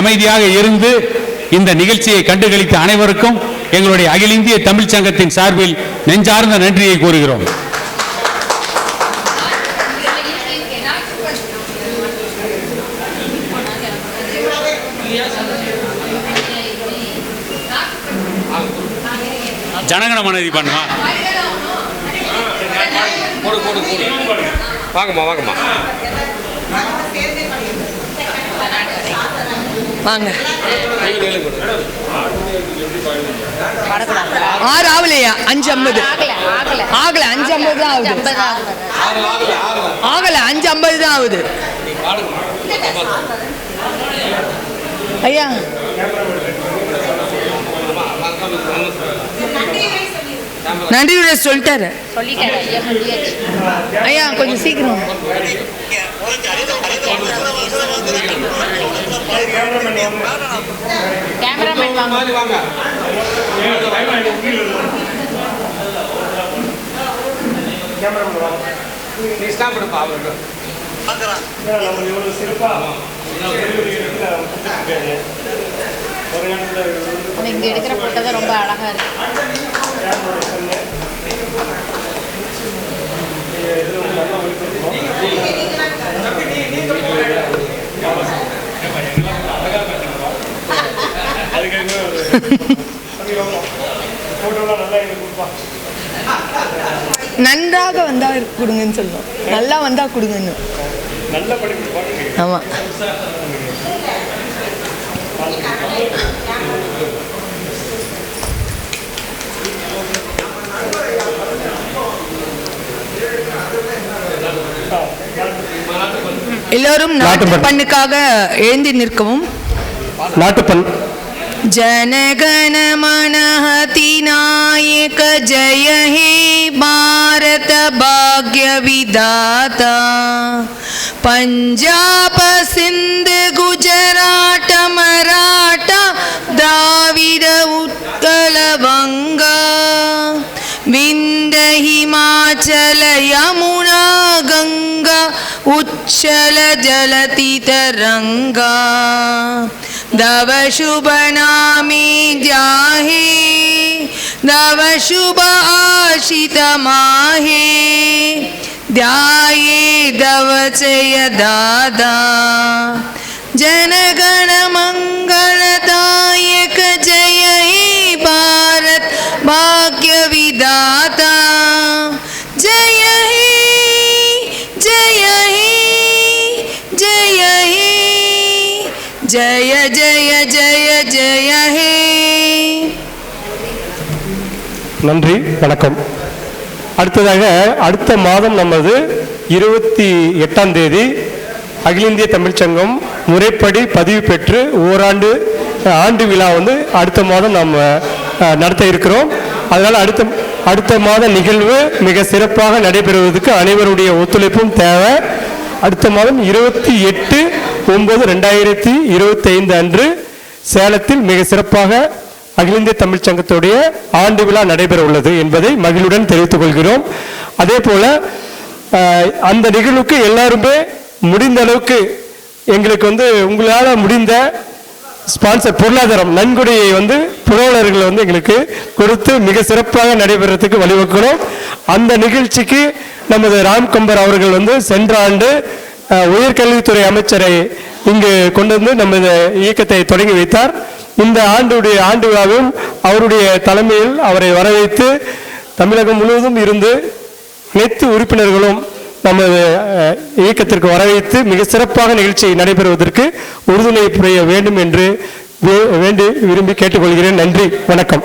அமைதியாக இருந்து இந்த நிகழ்ச்சியை கண்டுகளித்த அனைவருக்கும் எங்களுடைய அகில இந்திய தமிழ்ச் சங்கத்தின் சார்பில் நெஞ்சார்ந்த நன்றியை கூறுகிறோம். ஜனகண மனதி பண்ணுவா வாங்கம்மா வாங்கம்மா. வாங்க. ஆறு ஆகலையா? அஞ்சு ஐம்பது. ஆகல அஞ்சு ஐம்பது தான் ஆகுது. ஆகல அஞ்சு ஐம்பது தான் ஆகுது. ஐயா. நன்றி சொல்லிட்டாரு. ஐயா கொஞ்சம் சீக்கிரம். கேமராமேன் வாங்க. நீ ஸ்டாப் எடுப்பா அவருக்கு இங்க எடுக்கிற போட்டோ ரொம்ப அழகா இருக்கு. நன்றாக வந்தா கொடுங்கன்னு சொல்லணும் நல்லா வந்தா கொடுங்கன்னு. ஆமா. எல்லோரும் நாட்டு பண்ணுக்காக எழுந்தி நிற்கவும். நாட்டுப்பண் जनगण नायक जय हे भारतभाग्यविदाता पञ्जाब सिन्ध गुजराट मराठ द्राविड उत्कलवङ्गा। विन्द हिमाचल यमुना गङ्गा उच्छल जलति तरङ्गा दवशुभनामी जाहे आशित आशितमाहे ध्याये दवचय दादा जनगण ஜய ஜய ஜய ஜய ஹே நன்றி வணக்கம். அடுத்ததாக அடுத்த மாதம் நமது இருபத்தி எட்டாம் தேதி அகில இந்திய தமிழ்ச்சங்கம் முறைப்படி பதிவு பெற்று ஓராண்டு ஆண்டு விழா வந்து அடுத்த மாதம் நாம் நடத்த இருக்கிறோம். அதனால் அடுத்த அடுத்த மாத நிகழ்வு மிக சிறப்பாக நடைபெறுவதற்கு அனைவருடைய ஒத்துழைப்பும் தேவை. அடுத்த மாதம் இருபத்தி எட்டு ஒன்பது ரெண்டாயிரத்தி இருபத்தைந்து அன்று சேலத்தில் மிக சிறப்பாக அகில இந்திய தமிழ்ச் சங்கத்துடைய ஆண்டு விழா நடைபெற உள்ளது என்பதை மகிழுடன் தெரிவித்துக் கொள்கிறோம். அதே போல அந்த நிகழ்வுக்கு எல்லாருமே முடிந்த அளவுக்கு எங்களுக்கு வந்து உங்களால் முடிந்த ஸ்பான்சர் பொருளாதாரம் நன்கொடையை வந்து புலவலர்கள் வந்து எங்களுக்கு கொடுத்து மிக சிறப்பாக நடைபெறத்துக்கு வழிவகுக்கணும் அந்த நிகழ்ச்சிக்கு நமது ராம்கம்பர் அவர்கள் வந்து சென்ற ஆண்டு உயர்கல்வித்துறை அமைச்சரை இங்கு கொண்டு வந்து நமது இயக்கத்தை தொடங்கி வைத்தார். இந்த ஆண்டுடைய ஆண்டு விழாவும் அவருடைய தலைமையில் அவரை வரவேற்று தமிழகம் முழுவதும் இருந்து அனைத்து உறுப்பினர்களும் நமது இயக்கத்திற்கு வரவேற்று மிக சிறப்பாக நிகழ்ச்சியை நடைபெறுவதற்கு உறுதுணை புரிய வேண்டும் என்று வே- வேண்டி விரும்பி கேட்டுக்கொள்கிறேன். நன்றி. வணக்கம்.